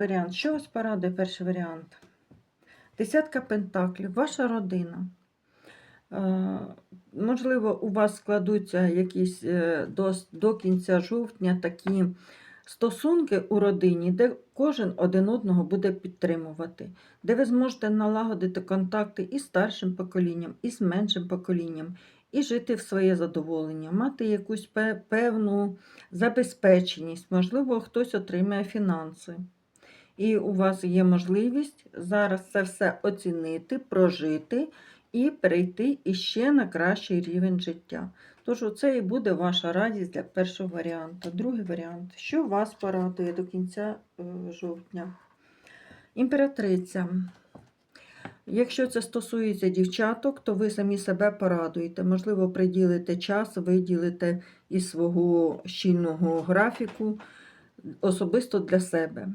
Варіант. Що вас порадує перший варіант? Десятка пентаклів, ваша родина. Е, Можливо, у вас складуться якісь е, до, до кінця жовтня такі стосунки у родині, де кожен один одного буде підтримувати, де ви зможете налагодити контакти із старшим поколінням, і з меншим поколінням, і жити в своє задоволення, мати якусь певну забезпеченість, можливо, хтось отримає фінанси. І у вас є можливість зараз це все оцінити, прожити і перейти іще на кращий рівень життя. Тож оце і буде ваша радість для першого варіанту. Другий варіант. Що вас порадує до кінця е, жовтня? Імператриця. Якщо це стосується дівчаток, то ви самі себе порадуєте. Можливо, приділите час, виділите із свого щільного графіку особисто для себе.